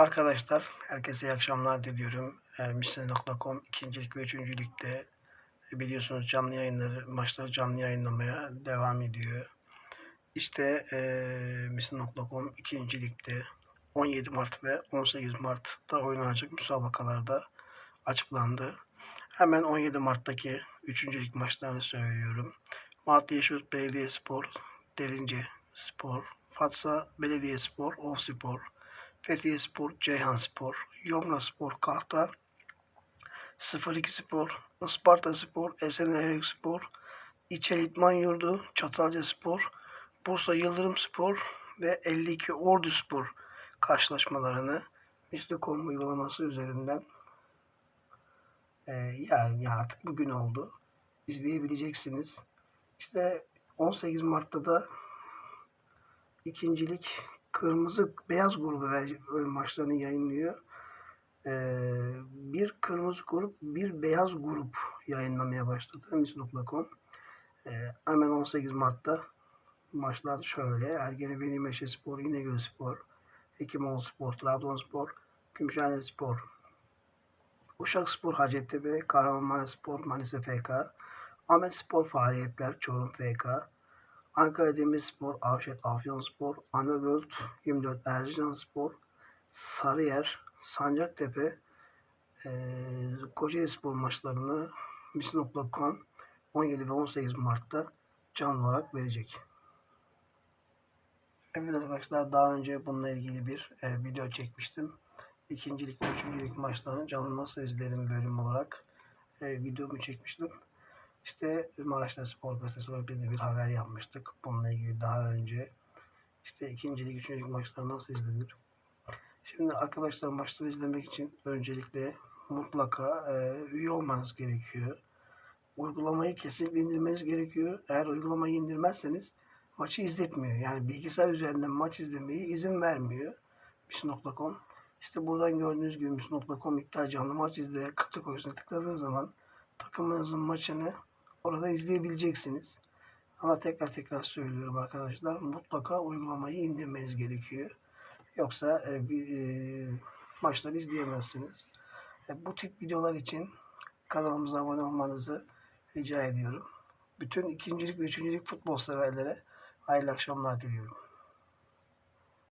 Arkadaşlar herkese iyi akşamlar diliyorum. E, Misli.com ikincilik ve üçüncülükte e, biliyorsunuz canlı yayınları, maçları canlı yayınlamaya devam ediyor. İşte e, Misli.com ikincilikte 17 Mart ve 18 Mart'ta oynanacak müsabakalarda açıklandı. Hemen 17 Mart'taki üçüncülük maçlarını söylüyorum. Malatya Yeşilyurt Belediyespor, Derince Spor, Fatsa Belediyespor, Fethiye Spor, Ceyhan Spor, Yomra Spor, Kahta, 02 Spor, Isparta Spor, Esenler Spor, İçel İdman Yurdu, Çatalca Spor, Bursa Yıldırım Spor ve 52 Ordu Spor karşılaşmalarını Misli.com uygulaması üzerinden e, yani ya artık bugün oldu. izleyebileceksiniz. İşte 18 Mart'ta da ikincilik kırmızı beyaz grubu ver, maçlarını yayınlıyor. Ee, bir kırmızı grup, bir beyaz grup yayınlamaya başladı Misnok.com. Ee, hemen 18 Mart'ta maçlar şöyle. Ergene Veli Meşe Spor, İnegöl Spor, Hekimoğlu Spor, Trabzonspor, Gümüşhane Spor, Uşak Spor, Hacettepe, Kahramanmaraş Spor, Manisa FK, Ahmet Spor faaliyetler, Çorum FK, Ankara Demirspor, Avşet Afyonspor, Anadolu 24 Erzincanspor, Sarıyer, Sancaktepe, e, Kocaeli Spor maçlarını Misnok.com 17 ve 18 Mart'ta canlı olarak verecek. Evet arkadaşlar daha önce bununla ilgili bir e, video çekmiştim. İkincilik ve üçüncülük maçlarını canlı nasıl izlerim bölüm olarak e, videomu çekmiştim. İşte Maraş'ta Spor Gazetesi olarak biz de bir haber yapmıştık. Bununla ilgili daha önce işte ikincilik, üçüncülük maçları nasıl izlenir? Şimdi arkadaşlar maçları izlemek için öncelikle mutlaka e, üye olmanız gerekiyor. Uygulamayı kesinlikle indirmeniz gerekiyor. Eğer uygulamayı indirmezseniz maçı izletmiyor. Yani bilgisayar üzerinden maç izlemeyi izin vermiyor. Bis.com İşte buradan gördüğünüz gibi Bis.com iptal canlı maç izle kategorisine tıkladığınız zaman takımınızın maçını orada izleyebileceksiniz. Ama tekrar tekrar söylüyorum arkadaşlar mutlaka uygulamayı indirmeniz gerekiyor. Yoksa e, e, maçları izleyemezsiniz. E, bu tip videolar için kanalımıza abone olmanızı rica ediyorum. Bütün ikincilik ve üçüncülük futbol severlere hayırlı akşamlar diliyorum.